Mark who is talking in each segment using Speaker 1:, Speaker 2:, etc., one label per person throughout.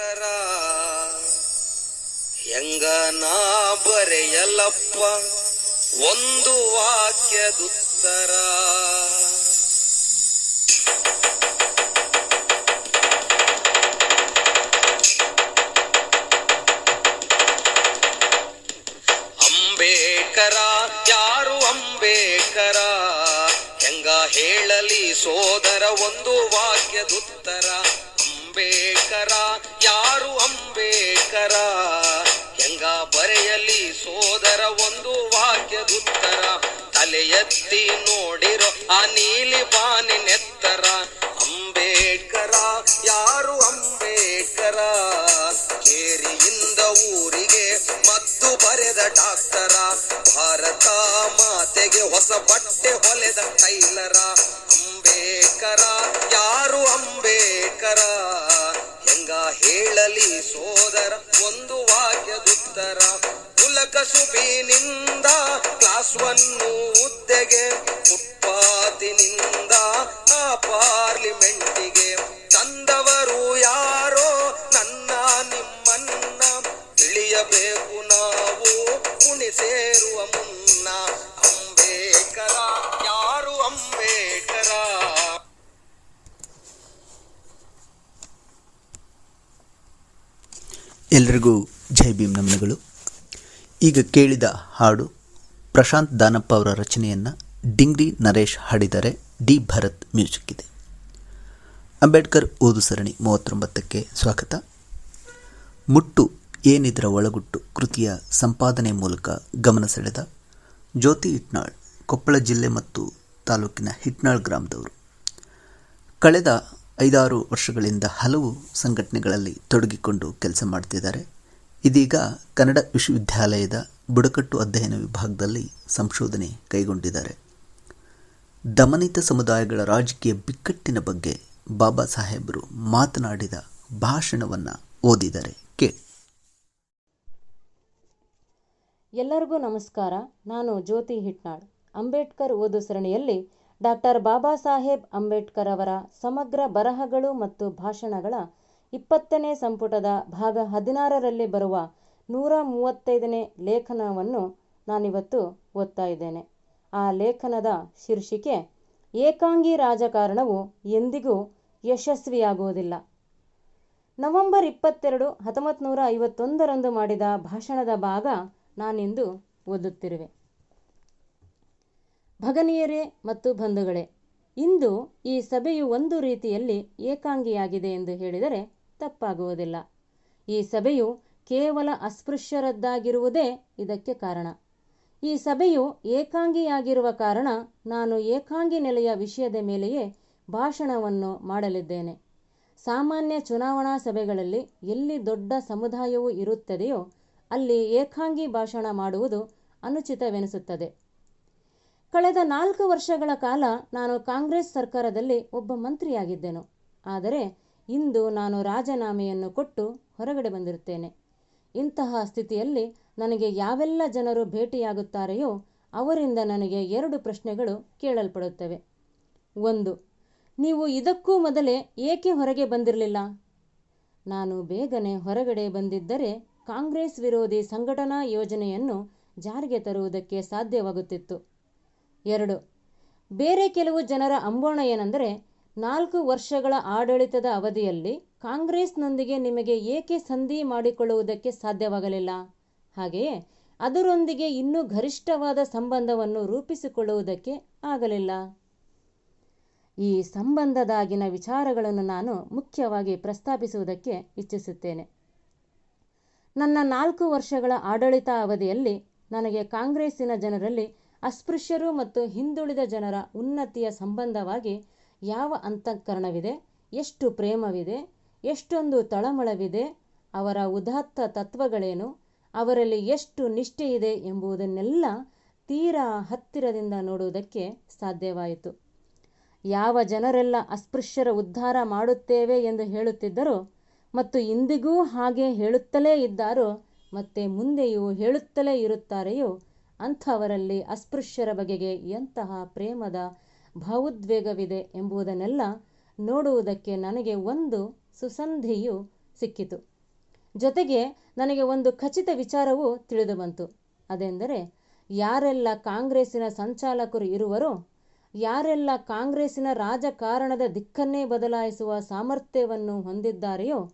Speaker 1: ಅಂಬೇಡ್ಕರ ಹೆಂಗ ನಾ ಬರೆಯಲಪ್ಪ ಒಂದು ವಾಕ್ಯದುತ್ತರ ಅಂಬೇಕರ, ಯಾರು ಅಂಬೇಕರ? ಹೆಂಗ ಹೇಳಲಿ ಸೋದರ ಒಂದು ವಾಕ್ಯದುತ್ತರ ಅಂಬೇಡ್ಕರ ಯಾರು ಅಂಬೇಕರ ಹೆಂಗ ಬರೆಯಲಿ ಸೋದರ ಒಂದು ವಾಕ್ಯದುತ್ತರ. ತಲೆ ಎತ್ತಿ ನೋಡಿರೋ ಆ ನೀಲಿ ಬಾನಿನೆತ್ತರ ಅಂಬೇಡ್ಕರ, ಯಾರು ಅಂಬೇಡ್ಕರ? ಕೇರಿಯಿಂದ ಊರಿಗೆ ಮದ್ದು ಬರೆದ ಡಾಕ್ಟರ ಭಾರತ ಮಾತೆಗೆ ಹೊಸ ಬಟ್ಟೆ ಹೊಲೆದ ಟೈಲರ. ಅಂಬೇಡ್ಕರ, ಯಾರು ಅಂಬೇಡ್ಕರ? ಹೇಳಲಿ ಸೋದರ, ಒಂದು ವಾಕ್ಯದುತ್ತರ ಕುಲಕಸುಬಿನಿಂದ ಕ್ಲಾಸ್ ಒನ್ನು ಹುದ್ದೆಗೆ, ಫುಟ್ಪಾತಿನಿಂದ ಆ ಪಾರ್ಲಿಮೆಂಟಿಗೆ. ತಂದವರು ಯಾರೋ, ನನ್ನ ನಿಮ್ಮನ್ನ ತಿಳಿಯಬೇಕು ನಾವು, ಕುಣಿ ಸೇರುವ ಮುನ್ನ. ಅಂಬೇಡ್ಕರ
Speaker 2: ಎಲ್ರಿಗೂ ಜೈ ಭೀಮ್ ನಮನಗಳು. ಈಗ ಕೇಳಿದ ಹಾಡು ಪ್ರಶಾಂತ್ ದಾನಪ್ಪ ಅವರ ರಚನೆಯನ್ನು ಡಿಂಗ್ರಿ ನರೇಶ್ ಹಾಡಿದರೆ ಡಿ ಭರತ್ ಮ್ಯೂಸಿಕ್ ಇದೆ. ಅಂಬೇಡ್ಕರ್ ಓದು ಸರಣಿ ಮೂವತ್ತೊಂಬತ್ತಕ್ಕೆ ಸ್ವಾಗತ. ಮುಟ್ಟು ಏನಿದ್ರ ಒಳಗುಟ್ಟು ಕೃತಿಯ ಸಂಪಾದನೆ ಮೂಲಕ ಗಮನ ಸೆಳೆದ ಜ್ಯೋತಿ ಹಿಟ್ನಾಳ್ ಕೊಪ್ಪಳ ಜಿಲ್ಲೆ ಮತ್ತು ತಾಲೂಕಿನ ಹಿಟ್ನಾಳ್ ಗ್ರಾಮದವರು. ಕಳೆದ ಐದಾರು ವರ್ಷಗಳಿಂದ ಹಲವು ಸಂಘಟನೆಗಳಲ್ಲಿ ತೊಡಗಿಕೊಂಡು ಕೆಲಸ ಮಾಡ್ತಿದ್ದಾರೆ. ಇದೀಗ ಕನ್ನಡ ವಿಶ್ವವಿದ್ಯಾಲಯದ ಬುಡಕಟ್ಟು ಅಧ್ಯಯನ ವಿಭಾಗದಲ್ಲಿ ಸಂಶೋಧನೆ ಕೈಗೊಂಡಿದ್ದಾರೆ. ದಮನಿತ ಸಮುದಾಯಗಳ ರಾಜಕೀಯ ಬಿಕ್ಕಟ್ಟಿನ ಬಗ್ಗೆ ಬಾಬಾ ಸಾಹೇಬರು ಮಾತನಾಡಿದ ಭಾಷಣವನ್ನು ಓದಿದ್ದಾರೆ ಕೇಳಿ.
Speaker 3: ಎಲ್ಲರಿಗೂ ನಮಸ್ಕಾರ. ನಾನು ಜ್ಯೋತಿ ಹಿಟ್ನಾಳ್. ಅಂಬೇಡ್ಕರ್ ಓದು ಸರಣಿಯಲ್ಲಿ ಡಾಕ್ಟರ್ ಬಾಬಾ ಸಾಹೇಬ್ ಅಂಬೇಡ್ಕರ್ ಅವರ ಸಮಗ್ರ ಬರಹಗಳು ಮತ್ತು ಭಾಷಣಗಳ ಇಪ್ಪತ್ತನೇ ಸಂಪುಟದ ಭಾಗ ಹದಿನಾರರಲ್ಲಿ ಬರುವ ನೂರ ಮೂವತ್ತೈದನೇ ಲೇಖನವನ್ನು ನಾನಿವತ್ತು ಓದ್ತಾ ಇದ್ದೇನೆ. ಆ ಲೇಖನದ ಶೀರ್ಷಿಕೆ, ಏಕಾಂಗಿ ರಾಜಕಾರಣವು ಎಂದಿಗೂ ಯಶಸ್ವಿಯಾಗುವುದಿಲ್ಲ. ನವೆಂಬರ್ ಇಪ್ಪತ್ತೆರಡು, ಹತ್ತೊಂಬತ್ತು ನೂರ ಐವತ್ತೊಂದರಂದು ಮಾಡಿದ ಭಾಷಣದ ಭಾಗ ನಾನಿಂದು ಓದುತ್ತಿರುವೆ. ಭಗನೀಯರೇ ಮತ್ತು ಬಂಧುಗಳೇ, ಇಂದು ಈ ಸಭೆಯು ಒಂದು ರೀತಿಯಲ್ಲಿ ಏಕಾಂಗಿಯಾಗಿದೆ ಎಂದು ಹೇಳಿದರೆ ತಪ್ಪಾಗುವುದಿಲ್ಲ. ಈ ಸಭೆಯು ಕೇವಲ ಅಸ್ಪೃಶ್ಯರದ್ದಾಗಿರುವುದೇ ಇದಕ್ಕೆ ಕಾರಣ. ಈ ಸಭೆಯು ಏಕಾಂಗಿಯಾಗಿರುವ ಕಾರಣ ನಾನು ಏಕಾಂಗಿ ನೆಲೆಯ ವಿಷಯದ ಮೇಲೆಯೇ ಭಾಷಣವನ್ನು ಮಾಡಲಿದ್ದೇನೆ. ಸಾಮಾನ್ಯ ಚುನಾವಣಾ ಸಭೆಗಳಲ್ಲಿ ಎಲ್ಲಿ ದೊಡ್ಡ ಸಮುದಾಯವು ಇರುತ್ತದೆಯೋ ಅಲ್ಲಿ ಏಕಾಂಗಿ ಭಾಷಣ ಮಾಡುವುದು ಅನುಚಿತವೆನಿಸುತ್ತದೆ. ಕಳೆದ ನಾಲ್ಕು ವರ್ಷಗಳ ಕಾಲ ನಾನು ಕಾಂಗ್ರೆಸ್ ಸರ್ಕಾರದಲ್ಲಿ ಒಬ್ಬ ಮಂತ್ರಿಯಾಗಿದ್ದೆನು. ಆದರೆ ಇಂದು ನಾನು ರಾಜೀನಾಮೆಯನ್ನು ಕೊಟ್ಟು ಹೊರಗಡೆ ಬಂದಿರುತ್ತೇನೆ. ಇಂತಹ ಸ್ಥಿತಿಯಲ್ಲಿ ನನಗೆ ಯಾವೆಲ್ಲ ಜನರು ಭೇಟಿಯಾಗುತ್ತಾರೆಯೋ ಅವರಿಂದ ನನಗೆ ಎರಡು ಪ್ರಶ್ನೆಗಳು ಕೇಳಲ್ಪಡುತ್ತವೆ. ಒಂದು, ನೀವು ಇದಕ್ಕೂ ಮೊದಲೇ ಏಕೆ ಹೊರಗೆ ಬಂದಿರಲಿಲ್ಲ? ನಾನು ಬೇಗನೆ ಹೊರಗಡೆ ಬಂದಿದ್ದರೆ ಕಾಂಗ್ರೆಸ್ ವಿರೋಧಿ ಸಂಘಟನಾ ಯೋಜನೆಯನ್ನು ಜಾರಿಗೆ ತರುವುದಕ್ಕೆ ಸಾಧ್ಯವಾಗುತ್ತಿತ್ತು. ಎರಡು. ಬೇರೆ ಕೆಲವು ಜನರ ಅಂಬೋಣ ಏನೆಂದರೆ, ನಾಲ್ಕು ವರ್ಷಗಳ ಆಡಳಿತದ ಅವಧಿಯಲ್ಲಿ ಕಾಂಗ್ರೆಸ್ನೊಂದಿಗೆ ನಿಮಗೆ ಏಕೆ ಸಂಧಿ ಮಾಡಿಕೊಳ್ಳುವುದಕ್ಕೆ ಸಾಧ್ಯವಾಗಲಿಲ್ಲ? ಹಾಗೆಯೇ, ಅದರೊಂದಿಗೆ ಇನ್ನೂ ಗರಿಷ್ಠವಾದ ಸಂಬಂಧವನ್ನು ರೂಪಿಸಿಕೊಳ್ಳುವುದಕ್ಕೆ ಆಗಲಿಲ್ಲ. ಈ ಸಂಬಂಧದಾಗಿನ ವಿಚಾರಗಳನ್ನು ನಾನು ಮುಖ್ಯವಾಗಿ ಪ್ರಸ್ತಾಪಿಸುವುದಕ್ಕೆ ಇಚ್ಛಿಸುತ್ತೇನೆ. ನನ್ನ ನಾಲ್ಕು ವರ್ಷಗಳ ಆಡಳಿತ ಅವಧಿಯಲ್ಲಿ ನನಗೆ ಕಾಂಗ್ರೆಸ್ಸಿನ ಜನರಲ್ಲಿ ಅಸ್ಪೃಶ್ಯರು ಮತ್ತು ಹಿಂದುಳಿದ ಜನರ ಉನ್ನತಿಯ ಸಂಬಂಧವಾಗಿ ಯಾವ ಅಂತಃಕರಣವಿದೆ, ಎಷ್ಟು ಪ್ರೇಮವಿದೆ, ಎಷ್ಟೊಂದು ತಳಮಳವಿದೆ, ಅವರ ಉದಾತ್ತ ತತ್ವಗಳೇನು, ಅವರಲ್ಲಿ ಎಷ್ಟು ನಿಷ್ಠೆ ಇದೆ ಎಂಬುದನ್ನೆಲ್ಲ ತೀರಾ ಹತ್ತಿರದಿಂದ ನೋಡುವುದಕ್ಕೆ ಸಾಧ್ಯವಾಯಿತು. ಯಾವ ಜನರೆಲ್ಲ ಅಸ್ಪೃಶ್ಯರ ಉದ್ಧಾರ ಮಾಡುತ್ತೇವೆ ಎಂದು ಹೇಳುತ್ತಿದ್ದರೋ ಮತ್ತು ಇಂದಿಗೂ ಹಾಗೆ ಹೇಳುತ್ತಲೇ ಇದ್ದಾರೋ, ಮತ್ತೆ ಮುಂದೆಯೂ ಹೇಳುತ್ತಲೇ ಇರುತ್ತಾರೆಯೋ ಅಂಥವರಲ್ಲಿ ಅಸ್ಪೃಶ್ಯರ ಬಗೆಗೆ ಎಂತಹ ಪ್ರೇಮದ ಭಾವೋದ್ವೇಗವಿದೆ ಎಂಬುದನ್ನೆಲ್ಲ ನೋಡುವುದಕ್ಕೆ ನನಗೆ ಒಂದು ಸುಸಂಧಿಯು ಸಿಕ್ಕಿತು. ಜೊತೆಗೆ ನನಗೆ ಒಂದು ಖಚಿತ ವಿಚಾರವೂ ತಿಳಿದು ಬಂತು ಅದೆಂದರೆ, ಯಾರೆಲ್ಲ ಕಾಂಗ್ರೆಸ್ಸಿನ ಸಂಚಾಲಕರು ಇರುವರೋ, ಯಾರೆಲ್ಲ ಕಾಂಗ್ರೆಸ್ಸಿನ ರಾಜಕಾರಣದ ದಿಕ್ಕನ್ನೇ ಬದಲಾಯಿಸುವ ಸಾಮರ್ಥ್ಯವನ್ನು ಹೊಂದಿದ್ದಾರೆಯೋ,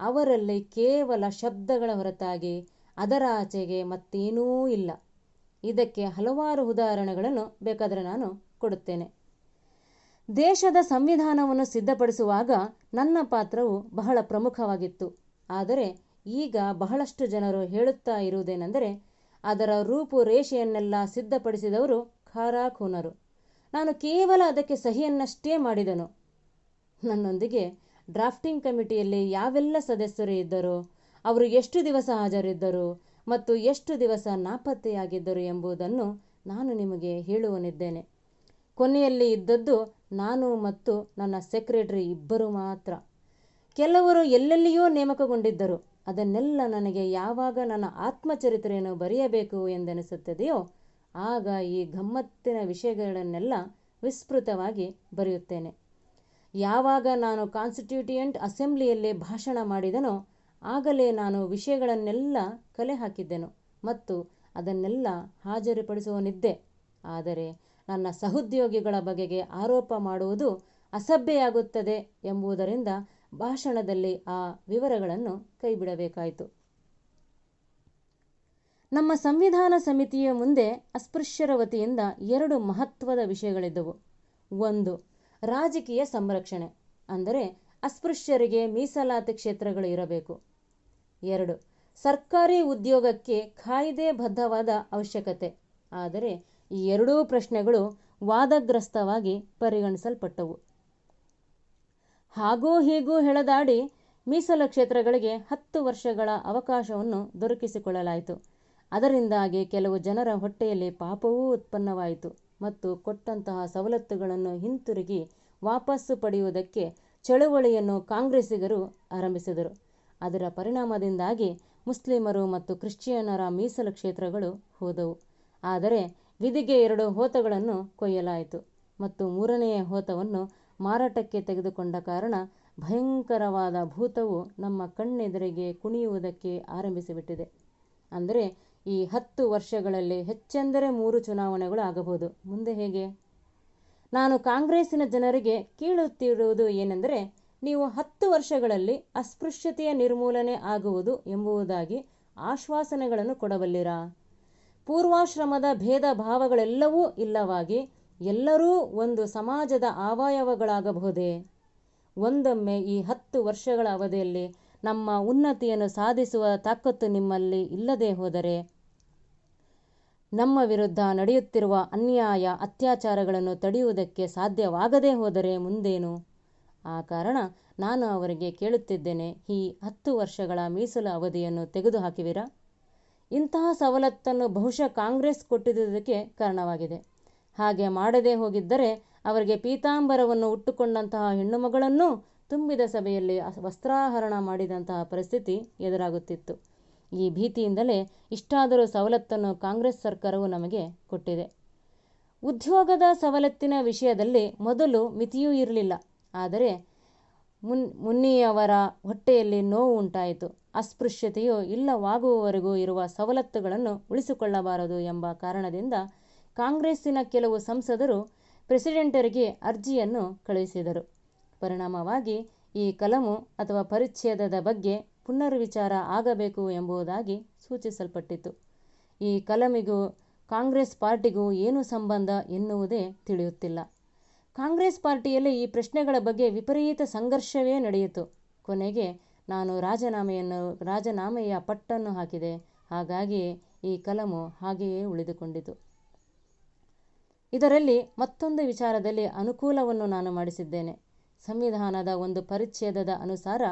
Speaker 3: ಅವರಲ್ಲಿ ಕೇವಲ ಶಬ್ದಗಳ ಹೊರತಾಗಿ ಅದರ ಆಚೆಗೆ ಮತ್ತೇನೂ ಇಲ್ಲ. ಇದಕ್ಕೆ ಹಲವಾರು ಉದಾಹರಣೆಗಳನ್ನು ಬೇಕಾದರೆ ನಾನು ಕೊಡುತ್ತೇನೆ. ದೇಶದ ಸಂವಿಧಾನವನ್ನು ಸಿದ್ಧಪಡಿಸುವಾಗ ನನ್ನ ಪಾತ್ರವು ಬಹಳ ಪ್ರಮುಖವಾಗಿತ್ತು. ಆದರೆ ಈಗ ಬಹಳಷ್ಟು ಜನರು ಹೇಳುತ್ತಾ ಇರುವುದೇನೆಂದರೆ, ಅದರ ರೂಪುರೇಷೆಯನ್ನೆಲ್ಲ ಸಿದ್ಧಪಡಿಸಿದವರು ಖಾರಾಖೂನರು. ನಾನು ಕೇವಲ ಅದಕ್ಕೆ ಸಹಿಯನ್ನಷ್ಟೇ ಮಾಡಿದನು. ನನ್ನೊಂದಿಗೆ ಡ್ರಾಫ್ಟಿಂಗ್ ಕಮಿಟಿಯಲ್ಲಿ ಯಾವೆಲ್ಲ ಸದಸ್ಯರು ಇದ್ದರು, ಅವರು ಎಷ್ಟು ದಿವಸ ಹಾಜರಿದ್ದರು ಮತ್ತು ಎಷ್ಟು ದಿವಸ ನಾಪತ್ತೆಯಾಗಿದ್ದರು ಎಂಬುದನ್ನು ನಾನು ನಿಮಗೆ ಹೇಳುವನಿದ್ದೇನೆ. ಕೊನೆಯಲ್ಲಿ ಇದ್ದದ್ದು ನಾನು ಮತ್ತು ನನ್ನ ಸೆಕ್ರೆಟರಿ ಇಬ್ಬರು ಮಾತ್ರ. ಕೆಲವರು ಎಲ್ಲೆಲ್ಲಿಯೂ ನೇಮಕಗೊಂಡಿದ್ದರು. ಅದನ್ನೆಲ್ಲ ನನಗೆ ಯಾವಾಗ ನನ್ನ ಆತ್ಮಚರಿತ್ರೆಯನ್ನು ಬರೆಯಬೇಕು ಎಂದೆನಿಸುತ್ತದೆಯೋ, ಆಗ ಈ ಗಮ್ಮತ್ತಿನ ವಿಷಯಗಳನ್ನೆಲ್ಲ ವಿಸ್ತೃತವಾಗಿ ಬರೆಯುತ್ತೇನೆ. ಯಾವಾಗ ನಾನು ಕಾನ್ಸ್ಟಿಟ್ಯೂಟಿಯಂಟ್ ಅಸೆಂಬ್ಲಿಯಲ್ಲಿ ಭಾಷಣ ಮಾಡಿದನೋ ಆಗಲೇ ನಾನು ವಿಷಯಗಳನ್ನೆಲ್ಲ ಕಲೆ ಹಾಕಿದ್ದೆನು ಮತ್ತು ಅದನ್ನೆಲ್ಲ ಹಾಜರುಪಡಿಸುವನಿದ್ದೆ. ಆದರೆ ನನ್ನ ಸಹೋದ್ಯೋಗಿಗಳ ಬಗೆಗೆ ಆರೋಪ ಮಾಡುವುದು ಅಸಭ್ಯೆಯಾಗುತ್ತದೆ ಎಂಬುದರಿಂದ ಭಾಷಣದಲ್ಲಿ ಆ ವಿವರಗಳನ್ನು ಕೈಬಿಡಬೇಕಾಯಿತು. ನಮ್ಮ ಸಂವಿಧಾನ ಸಮಿತಿಯ ಮುಂದೆ ಅಸ್ಪೃಶ್ಯರ ವತಿಯಿಂದ ಎರಡು ಮಹತ್ವದ ವಿಷಯಗಳಿದ್ದವು. ಒಂದು, ರಾಜಕೀಯ ಸಂರಕ್ಷಣೆ, ಅಂದರೆ ಅಸ್ಪೃಶ್ಯರಿಗೆ ಮೀಸಲಾತಿ ಕ್ಷೇತ್ರಗಳು ಇರಬೇಕು. ಎರಡು. ಸರ್ಕಾರಿ ಉದ್ಯೋಗಕ್ಕೆ ಕಾಯ್ದೆಬದ್ಧವಾದ ಅವಶ್ಯಕತೆ. ಆದರೆ ಈ ಎರಡೂ ಪ್ರಶ್ನೆಗಳು ವಾದಗ್ರಸ್ತವಾಗಿ ಪರಿಗಣಿಸಲ್ಪಟ್ಟವು. ಹಾಗೂ ಹೀಗೂ ಹೇಳದಾಡಿ ಮೀಸಲು ಕ್ಷೇತ್ರಗಳಿಗೆ ಹತ್ತು ವರ್ಷಗಳ ಅವಕಾಶವನ್ನು ದೊರಕಿಸಿಕೊಳ್ಳಲಾಯಿತು. ಅದರಿಂದಾಗಿ ಕೆಲವು ಜನರ ಹೊಟ್ಟೆಯಲ್ಲಿ ಪಾಪವೂ ಉತ್ಪನ್ನವಾಯಿತು ಮತ್ತು ಕೊಟ್ಟಂತಹ ಸವಲತ್ತುಗಳನ್ನು ಹಿಂತಿರುಗಿ ವಾಪಸ್ಸು ಪಡೆಯುವುದಕ್ಕೆ ಚಳುವಳಿಯನ್ನು ಕಾಂಗ್ರೆಸ್ಸಿಗರು ಆರಂಭಿಸಿದರು. ಅದರ ಪರಿಣಾಮದಿಂದಾಗಿ ಮುಸ್ಲಿಮರು ಮತ್ತು ಕ್ರಿಶ್ಚಿಯನ್ನರ ಮೀಸಲು ಕ್ಷೇತ್ರಗಳು ಹೋದವು. ಆದರೆ ವಿಧಿಗೆ ಎರಡು ಹೋತಗಳನ್ನು ಕೊಯ್ಯಲಾಯಿತು ಮತ್ತು ಮೂರನೆಯ ಹೋತವನ್ನು ಮಾರಾಟಕ್ಕೆ ತೆಗೆದುಕೊಂಡ ಕಾರಣ ಭಯಂಕರವಾದ ಭೂತವು ನಮ್ಮ ಕಣ್ಣೆದುರಿಗೆ ಕುಣಿಯುವುದಕ್ಕೆ ಆರಂಭಿಸಿಬಿಟ್ಟಿದೆ. ಅಂದರೆ ಈ ಹತ್ತು ವರ್ಷಗಳಲ್ಲಿ ಹೆಚ್ಚೆಂದರೆ ಮೂರು ಚುನಾವಣೆಗಳು ಆಗಬಹುದು ಮುಂದೆ ಹೇಗೆ? ನಾನು ಕಾಂಗ್ರೆಸ್ಸಿನ ಜನರಿಗೆ ಕೇಳುತ್ತಿರುವುದು ಏನೆಂದರೆ ನೀವು ಹತ್ತು ವರ್ಷಗಳಲ್ಲಿ ಅಸ್ಪೃಶ್ಯತೆಯ ನಿರ್ಮೂಲನೆ ಆಗುವುದು ಎಂಬುದಾಗಿ ಆಶ್ವಾಸನೆಗಳನ್ನು ಕೊಡಬಲ್ಲಿರಾ? ಪೂರ್ವಾಶ್ರಮದ ಭೇದ ಭಾವಗಳೆಲ್ಲವೂ ಇಲ್ಲವಾಗಿ ಎಲ್ಲರೂ ಒಂದು ಸಮಾಜದ ಅವಯವಗಳಾಗಬಹುದೇ ಒಂದೊಮ್ಮೆ ಈ ಹತ್ತು ವರ್ಷಗಳ ಅವಧಿಯಲ್ಲಿ ನಮ್ಮ ಉನ್ನತಿಯನ್ನು ಸಾಧಿಸುವ ತಾಕತ್ತು ನಿಮ್ಮಲ್ಲಿ ಇಲ್ಲದೆ ಹೋದರೆ ನಮ್ಮ ವಿರುದ್ಧ ನಡೆಯುತ್ತಿರುವ ಅನ್ಯಾಯ ಅತ್ಯಾಚಾರಗಳನ್ನು ತಡೆಯುವುದಕ್ಕೆ ಸಾಧ್ಯವಾಗದೇ ಹೋದರೆ ಮುಂದೇನು? ಆ ಕಾರಣ ನಾನು ಅವರಿಗೆ ಕೇಳುತ್ತಿದ್ದೇನೆ, ಈ ಹತ್ತು ವರ್ಷಗಳ ಮೀಸಲು ಅವಧಿಯನ್ನು ತೆಗೆದುಹಾಕಿವಿರಾ? ಇಂತಹ ಸವಲತ್ತನ್ನು ಬಹುಶಃ ಕಾಂಗ್ರೆಸ್ ಕೊಟ್ಟಿದ್ದುದಕ್ಕೆ ಕಾರಣವಾಗಿದೆ. ಹಾಗೆ ಮಾಡದೇ ಹೋಗಿದ್ದರೆ ಅವರಿಗೆ ಪೀತಾಂಬರವನ್ನು ಉಟ್ಟುಕೊಂಡಂತಹ ಹೆಣ್ಣುಮಗಳನ್ನು ತುಂಬಿದ ಸಭೆಯಲ್ಲಿ ವಸ್ತ್ರಾಹರಣ ಮಾಡಿದಂತಹ ಪರಿಸ್ಥಿತಿ ಎದುರಾಗುತ್ತಿತ್ತು. ಈ ಭೀತಿಯಿಂದಲೇ ಇಷ್ಟಾದರೂ ಸವಲತ್ತನ್ನು ಕಾಂಗ್ರೆಸ್ ಸರ್ಕಾರವು ನಮಗೆ ಕೊಟ್ಟಿದೆ. ಉದ್ಯೋಗದ ಸವಲತ್ತಿನ ವಿಷಯದಲ್ಲಿ ಮೊದಲು ಮಿತಿಯೂ ಇರಲಿಲ್ಲ. ಆದರೆ ಮುನ್, ಮುನ್ನಿಯವರ ಹೊಟ್ಟೆಯಲ್ಲಿ ನೋವು ಉಂಟಾಯಿತು. ಅಸ್ಪೃಶ್ಯತೆಯು ಇಲ್ಲವಾಗುವವರೆಗೂ ಇರುವ ಸವಲತ್ತುಗಳನ್ನು ಉಳಿಸಿಕೊಳ್ಳಬಾರದು ಎಂಬ ಕಾರಣದಿಂದ ಕಾಂಗ್ರೆಸ್ಸಿನ ಕೆಲವು ಸಂಸದರು ಪ್ರೆಸಿಡೆಂಟರಿಗೆ ಅರ್ಜಿಯನ್ನು ಕಳುಹಿಸಿದರು. ಪರಿಣಾಮವಾಗಿ ಈ ಕಲಮು ಅಥವಾ ಪರಿಚ್ಛೇದದ ಬಗ್ಗೆ ಪುನರ್ವಿಚಾರ ಆಗಬೇಕು ಎಂಬುದಾಗಿ ಸೂಚಿಸಲ್ಪಟ್ಟಿತು. ಈ ಕಲಮಿಗೂ ಕಾಂಗ್ರೆಸ್ ಪಾರ್ಟಿಗೂ ಏನು ಸಂಬಂಧ ಎನ್ನುವುದೇ ತಿಳಿಯುತ್ತಿಲ್ಲ. ಕಾಂಗ್ರೆಸ್ ಪಾರ್ಟಿಯಲ್ಲಿ ಈ ಪ್ರಶ್ನೆಗಳ ಬಗ್ಗೆ ವಿಪರೀತ ಸಂಘರ್ಷವೇ ನಡೆಯಿತು. ಕೊನೆಗೆ ನಾನು ರಾಜೀನಾಮೆಯನ್ನು, ರಾಜೀನಾಮೆಯ ಪಟ್ಟನ್ನು ಹಾಕಿದೆ. ಹಾಗಾಗಿ ಈ ಕಲಮು ಹಾಗೆಯೇ ಉಳಿದುಕೊಂಡಿತು. ಇದರಲ್ಲಿ ಮತ್ತೊಂದು ವಿಚಾರದಲ್ಲಿ ಅನುಕೂಲವನ್ನು ನಾನು ಮಾಡಿಸಿದ್ದೇನೆ. ಸಂವಿಧಾನದ ಒಂದು ಪರಿಚ್ಛೇದದ ಅನುಸಾರ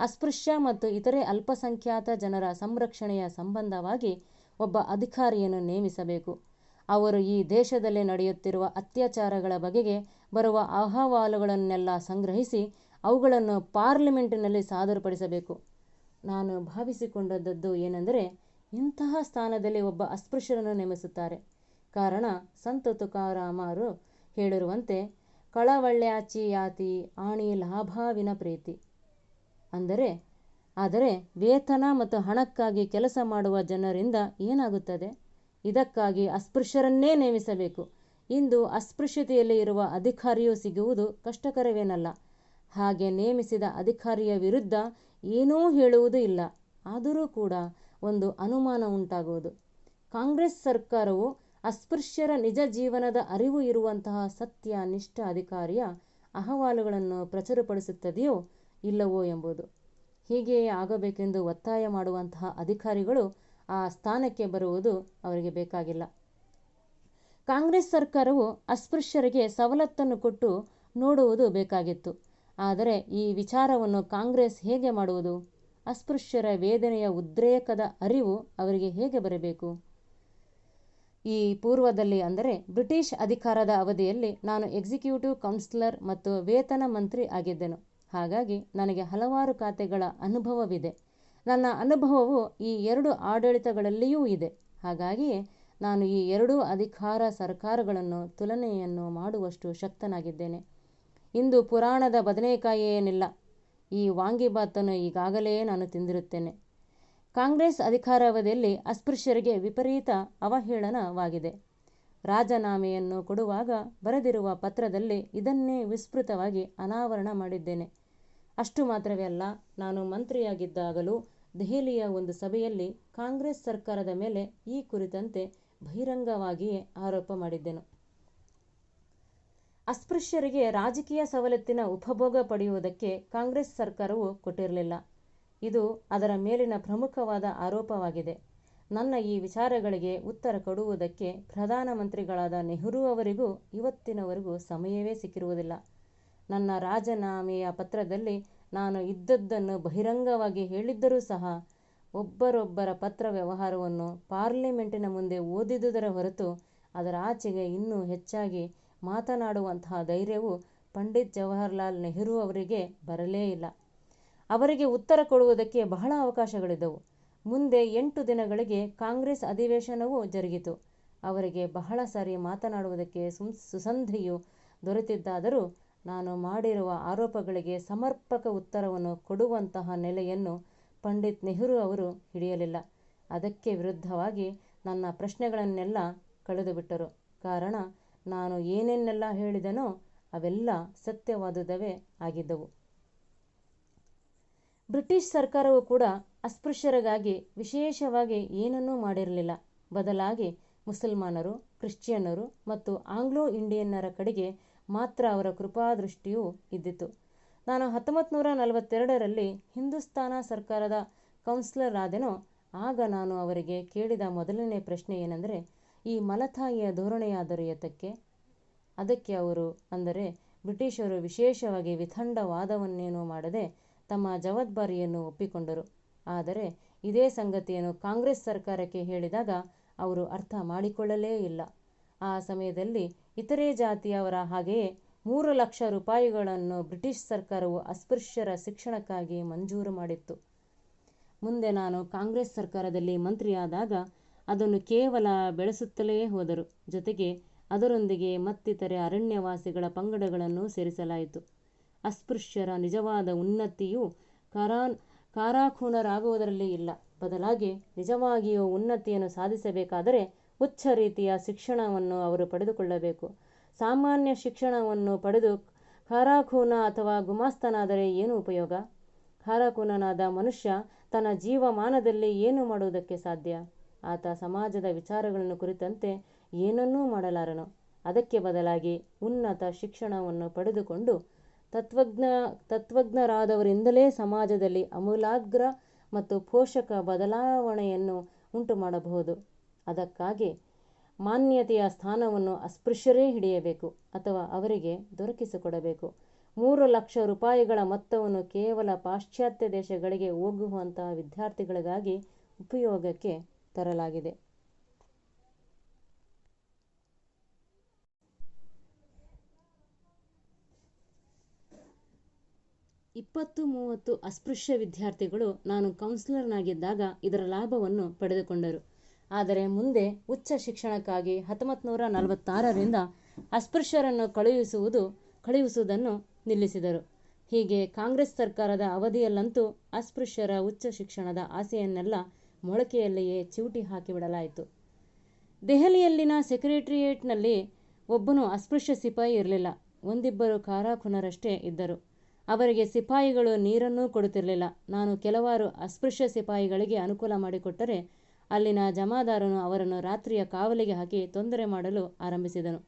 Speaker 3: ಅಸ್ಪೃಶ್ಯ ಮತ್ತು ಇತರೆ ಅಲ್ಪಸಂಖ್ಯಾತ ಜನರ ಸಂರಕ್ಷಣೆಯ ಸಂಬಂಧವಾಗಿ ಒಬ್ಬ ಅಧಿಕಾರಿಯನ್ನು ನೇಮಿಸಬೇಕು. ಅವರು ಈ ದೇಶದಲ್ಲಿ ನಡೆಯುತ್ತಿರುವ ಅತ್ಯಾಚಾರಗಳ ಬಗೆಗೆ ಬರುವ ಅಹವಾಲುಗಳನ್ನೆಲ್ಲ ಸಂಗ್ರಹಿಸಿ ಅವುಗಳನ್ನು ಪಾರ್ಲಿಮೆಂಟಿನಲ್ಲಿ ಸಾದರಪಡಿಸಬೇಕು. ನಾನು ಭಾವಿಸಿಕೊಂಡದ್ದು ಏನೆಂದರೆ, ಇಂತಹ ಸ್ಥಾನದಲ್ಲಿ ಒಬ್ಬ ಅಸ್ಪೃಶ್ಯರನ್ನು ನೇಮಿಸುತ್ತಾರೆ. ಕಾರಣ, ಸಂತ ತುಕಾರಾಮರು ಹೇಳಿರುವಂತೆ ಕಳವಳ್ಳ್ಯಾಚಿ ಯಾತಿ ಆಣಿ ಲಾಭಾವಿನ ಪ್ರೀತಿ. ಅಂದರೆ, ಆದರೆ ವೇತನ ಮತ್ತು ಹಣಕ್ಕಾಗಿ ಕೆಲಸ ಮಾಡುವ ಜನರಿಂದ ಏನಾಗುತ್ತದೆ? ಇದಕ್ಕಾಗಿ ಅಸ್ಪೃಶ್ಯರನ್ನೇ ನೇಮಿಸಬೇಕು. ಇಂದು ಅಸ್ಪೃಶ್ಯತೆಯಲ್ಲಿ ಇರುವ ಅಧಿಕಾರಿಯೂ ಸಿಗುವುದು ಕಷ್ಟಕರವೇನಲ್ಲ. ಹಾಗೆ ನೇಮಿಸಿದ ಅಧಿಕಾರಿಯ ವಿರುದ್ಧ ಏನೂ ಹೇಳುವುದೂ ಇಲ್ಲ. ಆದರೂ ಕೂಡ ಒಂದು ಅನುಮಾನ ಉಂಟಾಗುವುದು. ಕಾಂಗ್ರೆಸ್ ಸರ್ಕಾರವು ಅಸ್ಪೃಶ್ಯರ ನಿಜ ಜೀವನದ ಅರಿವು ಇರುವಂತಹ ಸತ್ಯ ನಿಷ್ಠ ಅಧಿಕಾರಿಯ ಅಹವಾಲುಗಳನ್ನು ಪ್ರಚುರಪಡಿಸುತ್ತದೆಯೋ ಇಲ್ಲವೋ ಎಂಬುದು. ಹೀಗೆಯೇ ಆಗಬೇಕೆಂದು ಒತ್ತಾಯ ಮಾಡುವಂತಹ ಅಧಿಕಾರಿಗಳು ಆ ಸ್ಥಾನಕ್ಕೆ ಬರುವುದು ಅವರಿಗೆ ಬೇಕಾಗಿಲ್ಲ. ಕಾಂಗ್ರೆಸ್ ಸರ್ಕಾರವು ಅಸ್ಪೃಶ್ಯರಿಗೆ ಸವಲತ್ತನ್ನು ಕೊಟ್ಟು ನೋಡುವುದು ಬೇಕಾಗಿತ್ತು. ಆದರೆ ಈ ವಿಚಾರವನ್ನು ಕಾಂಗ್ರೆಸ್ ಹೇಗೆ ಮಾಡುವುದು? ಅಸ್ಪೃಶ್ಯರ ವೇದನೆಯ ಉದ್ರೇಕದ ಅರಿವು ಅವರಿಗೆ ಹೇಗೆ ಬರಬೇಕು? ಈ ಪೂರ್ವದಲ್ಲಿ ಅಂದರೆ ಬ್ರಿಟಿಷ್ ಅಧಿಕಾರದ ಅವಧಿಯಲ್ಲಿ ನಾನು ಎಕ್ಸಿಕ್ಯೂಟಿವ್ ಕೌನ್ಸಿಲರ್ ಮತ್ತು ವೇತನ ಮಂತ್ರಿ ಆಗಿದ್ದೆನು. ಹಾಗಾಗಿ ನನಗೆ ಹಲವಾರು ಖಾತೆಗಳ ಅನುಭವವಿದೆ. ನನ್ನ ಅನುಭವವು ಈ ಎರಡು ಆಡಳಿತಗಳಲ್ಲಿಯೂ ಇದೆ. ಹಾಗಾಗಿ ನಾನು ಈ ಎರಡೂ ಅಧಿಕಾರ ಸರ್ಕಾರಗಳನ್ನು ತುಲನೆಯನ್ನು ಮಾಡುವಷ್ಟು ಶಕ್ತನಾಗಿದ್ದೇನೆ. ಇಂದು ಪುರಾಣದ ಬದನೆಕಾಯಿ ಏನಿಲ್ಲ. ಈ ವಾಂಗಿಬಾತನ್ನು ಈಗಾಗಲೇ ನಾನು ತಿಂದಿರುತ್ತೇನೆ. ಕಾಂಗ್ರೆಸ್ ಅಧಿಕಾರಾವಧಿಯಲ್ಲಿ ಅಸ್ಪೃಶ್ಯರಿಗೆ ವಿಪರೀತ ಅವಹೇಳನವಾಗಿದೆ. ರಾಜೀನಾಮೆಯನ್ನು ಕೊಡುವಾಗ ಬರೆದಿರುವ ಪತ್ರದಲ್ಲಿ ಇದನ್ನೇ ವಿಸ್ತೃತವಾಗಿ ಅನಾವರಣ ಮಾಡಿದ್ದೇನೆ. ಅಷ್ಟು ಮಾತ್ರವೇ ಅಲ್ಲ, ನಾನು ಮಂತ್ರಿಯಾಗಿದ್ದಾಗಲೂ ದೆಹಲಿಯ ಒಂದು ಸಭೆಯಲ್ಲಿ ಕಾಂಗ್ರೆಸ್ ಸರ್ಕಾರದ ಮೇಲೆ ಈ ಕುರಿತಂತೆ ಬಹಿರಂಗವಾಗಿಯೇ ಆರೋಪ ಮಾಡಿದ್ದೆನು. ಅಸ್ಪೃಶ್ಯರಿಗೆ ರಾಜಕೀಯ ಸವಲತ್ತಿನ ಉಪಭೋಗ ಪಡೆಯುವುದಕ್ಕೆ ಕಾಂಗ್ರೆಸ್ ಸರ್ಕಾರವು ಕೊಟ್ಟಿರಲಿಲ್ಲ. ಇದು ಅದರ ಮೇಲಿನ ಪ್ರಮುಖವಾದ ಆರೋಪವಾಗಿದೆ. ನನ್ನ ಈ ವಿಚಾರಗಳಿಗೆ ಉತ್ತರ ಕೊಡುವುದಕ್ಕೆ ಪ್ರಧಾನಮಂತ್ರಿಗಳಾದ ನೆಹರು ಅವರಿಗೂ ಇವತ್ತಿನವರೆಗೂ ಸಮಯವೇ ಸಿಕ್ಕಿರುವುದಿಲ್ಲ. ನನ್ನ ರಾಜೀನಾಮೆಯ ಪತ್ರದಲ್ಲಿ ನಾನು ಇದ್ದದ್ದನ್ನು ಬಹಿರಂಗವಾಗಿ ಹೇಳಿದ್ದರೂ ಸಹ ಒಬ್ಬರೊಬ್ಬರ ಪತ್ರ ವ್ಯವಹಾರವನ್ನು ಪಾರ್ಲಿಮೆಂಟಿನ ಮುಂದೆ ಓದಿದುದರ ಹೊರತು ಅದರ ಆಚೆಗೆ ಇನ್ನೂ ಹೆಚ್ಚಾಗಿ ಮಾತನಾಡುವಂತಹ ಧೈರ್ಯವು ಪಂಡಿತ್ ಜವಾಹರ್ಲಾಲ್ ನೆಹರು ಅವರಿಗೆ ಬರಲೇ ಇಲ್ಲ. ಅವರಿಗೆ ಉತ್ತರ ಕೊಡುವುದಕ್ಕೆ ಬಹಳ ಅವಕಾಶಗಳಿದ್ದವು. ಮುಂದೆ ಎಂಟು ದಿನಗಳಿಗೆ ಕಾಂಗ್ರೆಸ್ ಅಧಿವೇಶನವೂ ಜರುಗಿತು. ಅವರಿಗೆ ಬಹಳ ಸಾರಿ ಮಾತನಾಡುವುದಕ್ಕೆ ಸುಸಂಧಿಯು ದೊರೆತಿದ್ದಾದರೂ ನಾನು ಮಾಡಿರುವ ಆರೋಪಗಳಿಗೆ ಸಮರ್ಪಕ ಉತ್ತರವನ್ನು ಕೊಡುವಂತಹ ನೆಲೆಯನ್ನು ಪಂಡಿತ್ ನೆಹರು ಅವರು ಹಿಡಿಯಲಿಲ್ಲ. ಅದಕ್ಕೆ ವಿರುದ್ಧವಾಗಿ ನನ್ನ ಪ್ರಶ್ನೆಗಳನ್ನೆಲ್ಲ ಕಳೆದುಬಿಟ್ಟರು. ಕಾರಣ, ನಾನು ಏನೇನೆಲ್ಲ ಹೇಳಿದನೋ ಅವೆಲ್ಲ ಸತ್ಯವಾದುದವೇ ಆಗಿದ್ದವು. ಬ್ರಿಟಿಷ್ ಸರ್ಕಾರವು ಕೂಡ ಅಸ್ಪೃಶ್ಯರಿಗಾಗಿ ವಿಶೇಷವಾಗಿ ಏನನ್ನೂ ಮಾಡಿರಲಿಲ್ಲ. ಬದಲಾಗಿ ಮುಸಲ್ಮಾನರು, ಕ್ರಿಶ್ಚಿಯನ್ನರು ಮತ್ತು ಆಂಗ್ಲೋ ಇಂಡಿಯನ್ನರ ಕಡೆಗೆ ಮಾತ್ರ ಅವರ ಕೃಪಾದೃಷ್ಟಿಯು ಇದ್ದಿತು. ನಾನು ಹತ್ತೊಂಬತ್ತು ನೂರ ನಲವತ್ತೆರಡರಲ್ಲಿ ಹಿಂದೂಸ್ತಾನ ಸರ್ಕಾರದ ಕೌನ್ಸಿಲರ್ ಆದೆನೋ, ಆಗ ನಾನು ಅವರಿಗೆ ಕೇಳಿದ ಮೊದಲನೇ ಪ್ರಶ್ನೆ ಏನೆಂದರೆ, ಈ ಮಲತಾಯಿಯ ಧೋರಣೆಯಾದರೂ ಏತಕ್ಕೆ ಅದಕ್ಕೆ ಅವರು ಅಂದರೆ, ಬ್ರಿಟಿಷರು ವಿಶೇಷವಾಗಿ ವಿತಂಡವಾದವನ್ನೇನೂ ಮಾಡದೆ ತಮ್ಮ ಜವಾಬ್ದಾರಿಯನ್ನು ಒಪ್ಪಿಕೊಂಡರು. ಆದರೆ, ಇದೇ ಸಂಗತಿಯನ್ನು ಕಾಂಗ್ರೆಸ್ ಸರ್ಕಾರಕ್ಕೆ ಹೇಳಿದಾಗ ಅವರು ಅರ್ಥ ಮಾಡಿಕೊಳ್ಳಲೇ ಇಲ್ಲ. ಆ ಸಮಯದಲ್ಲಿ ಇತರೆ ಜಾತಿಯವರ ಹಾಗೆಯೇ ಮೂರು ಲಕ್ಷ ರೂಪಾಯಿಗಳನ್ನು ಬ್ರಿಟಿಷ್ ಸರ್ಕಾರವು ಅಸ್ಪೃಶ್ಯರ ಶಿಕ್ಷಣಕ್ಕಾಗಿ ಮಂಜೂರು ಮಾಡಿತ್ತು. ಮುಂದೆ ನಾನು ಕಾಂಗ್ರೆಸ್ ಸರ್ಕಾರದಲ್ಲಿ ಮಂತ್ರಿಯಾದಾಗ ಅದನ್ನು ಕೇವಲ ಬೆಳೆಸುತ್ತಲೇ ಹೋದರು. ಜೊತೆಗೆ ಅದರೊಂದಿಗೆ ಮತ್ತಿತರೆ ಅರಣ್ಯವಾಸಿಗಳ ಪಂಗಡಗಳನ್ನು ಸೇರಿಸಲಾಯಿತು. ಅಸ್ಪೃಶ್ಯರ ನಿಜವಾದ ಉನ್ನತಿಯು ಕರಾನ್, ಕಾರಾಖೂನರಾಗುವುದರಲ್ಲಿ ಇಲ್ಲ. ಬದಲಾಗಿ ನಿಜವಾಗಿಯೂ ಉನ್ನತಿಯನ್ನು ಸಾಧಿಸಬೇಕಾದರೆ ಉಚ್ಚ ರೀತಿಯ ಶಿಕ್ಷಣವನ್ನು ಅವರು ಪಡೆದುಕೊಳ್ಳಬೇಕು. ಸಾಮಾನ್ಯ ಶಿಕ್ಷಣವನ್ನು ಪಡೆದು ಖಾರಾಖೂನ ಅಥವಾ ಗುಮಾಸ್ತನಾದರೆ ಏನು ಉಪಯೋಗ? ಖಾರಾಖೂನನಾದ ಮನುಷ್ಯ ತನ್ನ ಜೀವಮಾನದಲ್ಲಿ ಏನು ಮಾಡುವುದಕ್ಕೆ ಸಾಧ್ಯ? ಆತ ಸಮಾಜದ ವಿಚಾರಗಳನ್ನು ಕುರಿತಂತೆ ಏನನ್ನೂ ಮಾಡಲಾರನು. ಅದಕ್ಕೆ ಬದಲಾಗಿ ಉನ್ನತ ಶಿಕ್ಷಣವನ್ನು ಪಡೆದುಕೊಂಡು ತತ್ವಜ್ಞ, ತತ್ವಜ್ಞರಾದವರಿಂದಲೇ ಸಮಾಜದಲ್ಲಿ ಅಮೂಲಾಗ್ರ ಮತ್ತು ಪೋಷಕ ಬದಲಾವಣೆಯನ್ನು ಉಂಟು ಮಾಡಬಹುದು ಅದಕ್ಕಾಗಿ ಮಾನ್ಯತೆಯ ಸ್ಥಾನವನ್ನು ಅಸ್ಪೃಶ್ಯರೇ ಹಿಡಿಯಬೇಕು ಅಥವಾ ಅವರಿಗೆ ದೊರಕಿಸಿಕೊಡಬೇಕು. ಮೂರು ಲಕ್ಷ ರೂಪಾಯಿಗಳ ಮೊತ್ತವನ್ನು ಕೇವಲ ಪಾಶ್ಚಾತ್ಯ ದೇಶಗಳಿಗೆ ಹೋಗುವಂತಹ ವಿದ್ಯಾರ್ಥಿಗಳಿಗಾಗಿ ಉಪಯೋಗಕ್ಕೆ ತರಲಾಗಿದೆ. ಇಪ್ಪತ್ತು ಮೂವತ್ತು ಅಸ್ಪೃಶ್ಯ ವಿದ್ಯಾರ್ಥಿಗಳು ನಾನು ಕೌನ್ಸಿಲರ್ನಾಗಿದ್ದಾಗ ಇದರ ಲಾಭವನ್ನು ಪಡೆದುಕೊಂಡರು. ಆದರೆ ಮುಂದೆ ಉಚ್ಚ ಶಿಕ್ಷಣಕ್ಕಾಗಿ ಹತ್ತೊಂಬತ್ತು ನೂರ ನಲವತ್ತಾರರಿಂದ ಅಸ್ಪೃಶ್ಯರನ್ನು ಕಳುಹಿಸುವುದು, ಕಳುಹಿಸುವುದನ್ನು ನಿಲ್ಲಿಸಿದರು. ಹೀಗೆ ಕಾಂಗ್ರೆಸ್ ಸರ್ಕಾರದ ಅವಧಿಯಲ್ಲಂತೂ ಅಸ್ಪೃಶ್ಯರ ಉಚ್ಚ ಶಿಕ್ಷಣದ ಆಸೆಯನ್ನೆಲ್ಲ ಮೊಳಕೆಯಲ್ಲಿಯೇ ಚಿವುಟಿ ಹಾಕಿಬಿಡಲಾಯಿತು. ದೆಹಲಿಯಲ್ಲಿನ ಸೆಕ್ರೆಟರಿಯೇಟ್ನಲ್ಲಿ ಒಬ್ಬನು ಅಸ್ಪೃಶ್ಯ ಸಿಪಾಯಿ ಇರಲಿಲ್ಲ. ಒಂದಿಬ್ಬರು ಕಾರಾಖುನರಷ್ಟೇ ಇದ್ದರು. ಅವರಿಗೆ ಸಿಪಾಯಿಗಳು ನೀರನ್ನೂ ಕೊಡುತ್ತಿರಲಿಲ್ಲ. ನಾನು ಕೆಲವಾರು ಅಸ್ಪೃಶ್ಯ ಸಿಪಾಯಿಗಳಿಗೆ ಅನುಕೂಲ ಮಾಡಿಕೊಟ್ಟರೆ ಅಲ್ಲಿನ ಜಮಾದಾರನು ಅವರನ್ನು ರಾತ್ರಿಯ ಕಾವಲಿಗೆ ಹಾಕಿ ತೊಂದರೆ ಮಾಡಲು ಆರಂಭಿಸಿದನು.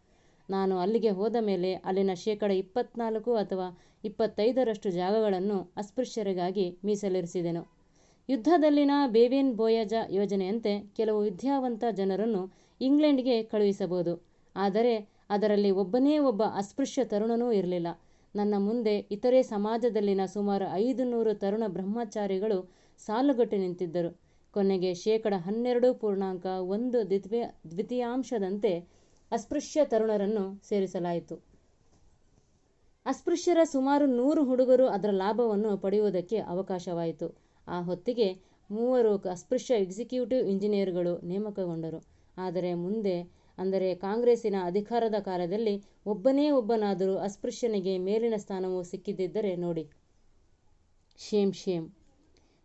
Speaker 3: ನಾನು ಅಲ್ಲಿಗೆ ಹೋದ ಮೇಲೆ ಅಲ್ಲಿನ ಶೇಕಡ ಇಪ್ಪತ್ನಾಲ್ಕು ಅಥವಾ ಇಪ್ಪತ್ತೈದರಷ್ಟು ಜಾಗಗಳನ್ನು ಅಸ್ಪೃಶ್ಯರಿಗಾಗಿ ಮೀಸಲಿರಿಸಿದೆನು. ಯುದ್ಧದಲ್ಲಿನ ಬೇವಿನ್ ಬೋಯಜ ಯೋಜನೆಯಂತೆ ಕೆಲವು ವಿದ್ಯಾವಂತ ಜನರನ್ನು ಇಂಗ್ಲೆಂಡ್ಗೆ ಕಳುಹಿಸಬಹುದು. ಆದರೆ ಅದರಲ್ಲಿ ಒಬ್ಬನೇ ಒಬ್ಬ ಅಸ್ಪೃಶ್ಯ ತರುಣನೂ ಇರಲಿಲ್ಲ. ನನ್ನ ಮುಂದೆ ಇತರೆ ಸಮಾಜದಲ್ಲಿನ ಸುಮಾರು ಐದು ನೂರು ತರುಣ ಬ್ರಹ್ಮಚಾರಿಗಳು ಸಾಲುಗಟ್ಟಿ ನಿಂತಿದ್ದರು. ಕೊನೆಗೆ ಶೇಕಡ ಹನ್ನೆರಡು ಪೂರ್ಣಾಂಕ ಒಂದು ದ್ವಿತೀಯ ದ್ವಿತೀಯಾಂಶದಂತೆ ಅಸ್ಪೃಶ್ಯ ತರುಣರನ್ನು ಸೇರಿಸಲಾಯಿತು. ಅಸ್ಪೃಶ್ಯರ ಸುಮಾರು ನೂರು ಹುಡುಗರು ಅದರ ಲಾಭವನ್ನು ಪಡೆಯುವುದಕ್ಕೆ ಅವಕಾಶವಾಯಿತು. ಆ ಹೊತ್ತಿಗೆ ಮೂವರು ಅಸ್ಪೃಶ್ಯ ಎಕ್ಸಿಕ್ಯೂಟಿವ್ ಇಂಜಿನಿಯರ್ಗಳು ನೇಮಕಗೊಂಡರು. ಆದರೆ ಮುಂದೆ, ಅಂದರೆ ಕಾಂಗ್ರೆಸ್ಸಿನ ಅಧಿಕಾರದ ಕಾಲದಲ್ಲಿ ಒಬ್ಬನೇ ಒಬ್ಬನಾದರೂ ಅಸ್ಪೃಶ್ಯನಿಗೆ ಮೇಲಿನ ಸ್ಥಾನವು ಸಿಕ್ಕಿದ್ದರೆ ನೋಡಿ. Shem Shem.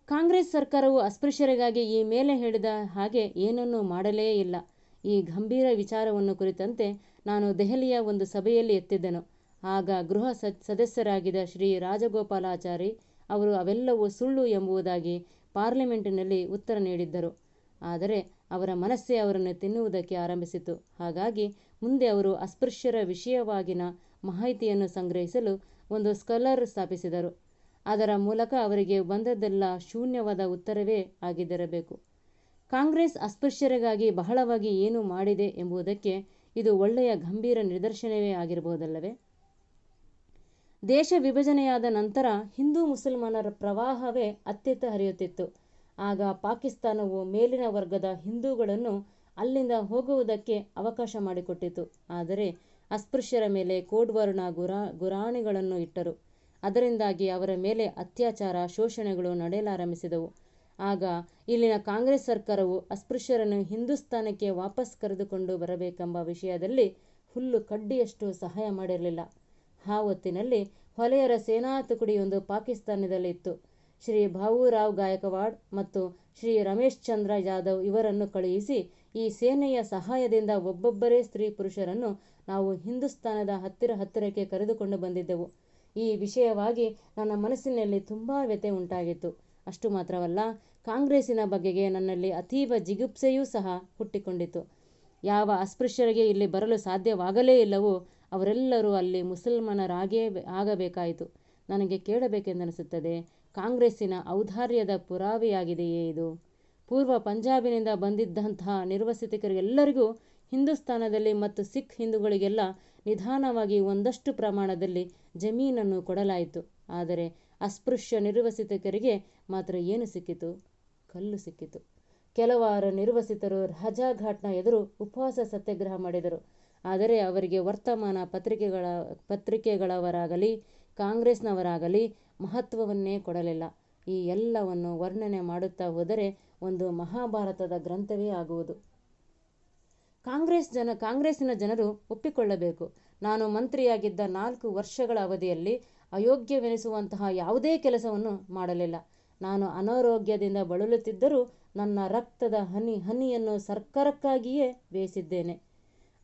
Speaker 3: ಕಾಂಗ್ರೆಸ್ ಸರ್ಕಾರವು ಅಸ್ಪೃಶ್ಯರಿಗಾಗಿ ಈ ಮೇಲೆ ಹೇಳಿದ ಹಾಗೆ ಏನನ್ನೂ ಮಾಡಲೇ ಇಲ್ಲ. ಈ ಗಂಭೀರ ವಿಚಾರವನ್ನು ಕುರಿತಂತೆ ನಾನು ದೆಹಲಿಯ ಒಂದು ಸಭೆಯಲ್ಲಿ ಎತ್ತಿದ್ದೆನು. ಆಗ ಗೃಹ ಸದಸ್ಯರಾಗಿದ್ದ ಶ್ರೀ ರಾಜಗೋಪಾಲಾಚಾರಿ ಅವರು ಅವೆಲ್ಲವೂ ಸುಳ್ಳು ಎಂಬುದಾಗಿ ಪಾರ್ಲಿಮೆಂಟಿನಲ್ಲಿ ಉತ್ತರ ನೀಡಿದ್ದರು. ಆದರೆ ಅವರ ಮನಸ್ಸೇ ಅವರನ್ನು ತಿನ್ನುವುದಕ್ಕೆ ಆರಂಭಿಸಿತು. ಹಾಗಾಗಿ ಮುಂದೆ ಅವರು ಅಸ್ಪೃಶ್ಯರ ವಿಷಯವಾಗಿನ ಮಾಹಿತಿಯನ್ನು ಸಂಗ್ರಹಿಸಲು ಒಂದು ಸ್ಕಾಲರ್ ಸ್ಥಾಪಿಸಿದರು. ಅದರ ಮೂಲಕ ಅವರಿಗೆ ಬಂದದ್ದೆಲ್ಲ ಶೂನ್ಯವಾದ ಉತ್ತರವೇ ಆಗಿದ್ದಿರಬೇಕು. ಕಾಂಗ್ರೆಸ್ ಅಸ್ಪೃಶ್ಯರಿಗಾಗಿ ಬಹಳವಾಗಿ ಏನು ಮಾಡಿದೆ ಎಂಬುದಕ್ಕೆ ಇದು ಒಳ್ಳೆಯ ಗಂಭೀರ ನಿದರ್ಶನವೇ ಆಗಿರಬಹುದಲ್ಲವೇ? ದೇಶ ವಿಭಜನೆಯಾದ ನಂತರ ಹಿಂದೂ ಮುಸಲ್ಮಾನರ ಪ್ರವಾಹವೇ ಅತ್ಯತ್ತ ಹರಿಯುತ್ತಿತ್ತು. ಆಗ ಪಾಕಿಸ್ತಾನವು ಮೇಲಿನ ವರ್ಗದ ಹಿಂದೂಗಳನ್ನು ಅಲ್ಲಿಂದ ಹೋಗುವುದಕ್ಕೆ ಅವಕಾಶ ಮಾಡಿಕೊಟ್ಟಿತು ಆದರೆ ಅಸ್ಪೃಶ್ಯರ ಮೇಲೆ ಕೋಡ್ವರ್ಣ ಗುರಾ, ಗುರಾಣಿಗಳನ್ನು ಇಟ್ಟರು. ಅದರಿಂದಾಗಿ ಅವರ ಮೇಲೆ ಅತ್ಯಾಚಾರ, ಶೋಷಣೆಗಳು ನಡೆಯಲಾರಂಭಿಸಿದವು. ಆಗ ಇಲ್ಲಿನ ಕಾಂಗ್ರೆಸ್ ಸರ್ಕಾರವು ಅಸ್ಪೃಶ್ಯರನ್ನು ಹಿಂದೂಸ್ತಾನಕ್ಕೆ ವಾಪಸ್ ಕರೆದುಕೊಂಡು ಬರಬೇಕೆಂಬ ವಿಷಯದಲ್ಲಿ ಹುಲ್ಲು ಕಡ್ಡಿಯಷ್ಟು ಸಹಾಯ ಮಾಡಿರಲಿಲ್ಲ. ಆ ಹೊತ್ತಿನಲ್ಲಿ ಹೊಲೆಯರ ಸೇನಾ ತುಕಡಿಯೊಂದು ಪಾಕಿಸ್ತಾನದಲ್ಲಿ ಇತ್ತು ಶ್ರೀ ಭಾವುರಾವ್ ಗಾಯಕವಾಡ್ ಮತ್ತು ಶ್ರೀ ರಮೇಶ್ ಚಂದ್ರ ಯಾದವ್ ಇವರನ್ನು ಕಳುಹಿಸಿ ಈ ಸೇನೆಯ ಸಹಾಯದಿಂದ ಒಬ್ಬೊಬ್ಬರೇ ಸ್ತ್ರೀ ಪುರುಷರನ್ನು ನಾವು ಹಿಂದೂಸ್ತಾನದ ಹತ್ತಿರ ಹತ್ತಿರಕ್ಕೆ ಕರೆದುಕೊಂಡು ಬಂದಿದ್ದೆವು. ಈ ವಿಷಯವಾಗಿ ನನ್ನ ಮನಸ್ಸಿನಲ್ಲಿ ತುಂಬ ವ್ಯಥೆ ಉಂಟಾಗಿತ್ತು. ಅಷ್ಟು ಮಾತ್ರವಲ್ಲ, ಕಾಂಗ್ರೆಸ್ಸಿನ ಬಗೆಗೆ ನನ್ನಲ್ಲಿ ಅತೀವ ಜಿಗುಪ್ಸೆಯೂ ಸಹ ಹುಟ್ಟಿಕೊಂಡಿತು ಯಾವ ಅಸ್ಪೃಶ್ಯರಿಗೆ ಇಲ್ಲಿ ಬರಲು ಸಾಧ್ಯವಾಗಲೇ ಇಲ್ಲವೋ, ಅವರೆಲ್ಲರೂ ಅಲ್ಲಿ ಮುಸಲ್ಮಾನರಾಗೇ ಆಗಬೇಕಾಯಿತು. ನನಗೆ ಕೇಳಬೇಕೆಂದನಿಸುತ್ತದೆ, ಕಾಂಗ್ರೆಸ್ಸಿನ ಔದಾರ್ಯದ ಪುರಾವೆಯಾಗಿದೆಯೇ ಇದು? ಪೂರ್ವ ಪಂಜಾಬಿನಿಂದ ಬಂದಿದ್ದಂತಹ ನಿರ್ವಸಿತರಿಗೆಲ್ಲರಿಗೂ ಹಿಂದೂಸ್ತಾನದಲ್ಲಿ ಮತ್ತು ಸಿಖ್ ಹಿಂದೂಗಳಿಗೆಲ್ಲ ನಿಧಾನವಾಗಿ ಒಂದಷ್ಟು ಪ್ರಮಾಣದಲ್ಲಿ ಜಮೀನನ್ನು ಕೊಡಲಾಯಿತು. ಆದರೆ ಅಸ್ಪೃಶ್ಯ ನಿರ್ವಸಿತರಿಗೆ ಮಾತ್ರ ಏನು ಸಿಕ್ಕಿತು? ಕಲ್ಲು ಸಿಕ್ಕಿತು. ಕೆಲವಾರು ನಿರ್ವಸಿತರು ರಾಜಾಘಾಟ್ನ ಎದುರು ಉಪವಾಸ ಸತ್ಯಾಗ್ರಹ ಮಾಡಿದರು. ಆದರೆ ಅವರಿಗೆ ವರ್ತಮಾನ ಪತ್ರಿಕೆಗಳ, ಪತ್ರಿಕೆಗಳವರಾಗಲಿ, ಕಾಂಗ್ರೆಸ್ನವರಾಗಲಿ ಮಹತ್ವವನ್ನೇ ಕೊಡಲಿಲ್ಲ. ಈ ಎಲ್ಲವನ್ನು ವರ್ಣನೆ ಮಾಡುತ್ತಾ ಹೋದರೆ ಒಂದು ಮಹಾಭಾರತದ ಗ್ರಂಥವೇ ಆಗುವುದು. ಕಾಂಗ್ರೆಸ್ ಜನ, ಕಾಂಗ್ರೆಸ್ಸಿನ ಜನರು ಒಪ್ಪಿಕೊಳ್ಳಬೇಕು. ನಾನು ಮಂತ್ರಿಯಾಗಿದ್ದ ನಾಲ್ಕು ವರ್ಷಗಳ ಅವಧಿಯಲ್ಲಿ ಅಯೋಗ್ಯವೆನಿಸುವಂತಹ ಯಾವುದೇ ಕೆಲಸವನ್ನು ಮಾಡಲಿಲ್ಲ. ನಾನು ಅನಾರೋಗ್ಯದಿಂದ ಬಳಲುತ್ತಿದ್ದರೂ ನನ್ನ ರಕ್ತದ ಹನಿ, ಹನಿಯನ್ನು ಸರ್ಕಾರಕ್ಕಾಗಿಯೇ ಬೇಯಿಸಿದ್ದೇನೆ.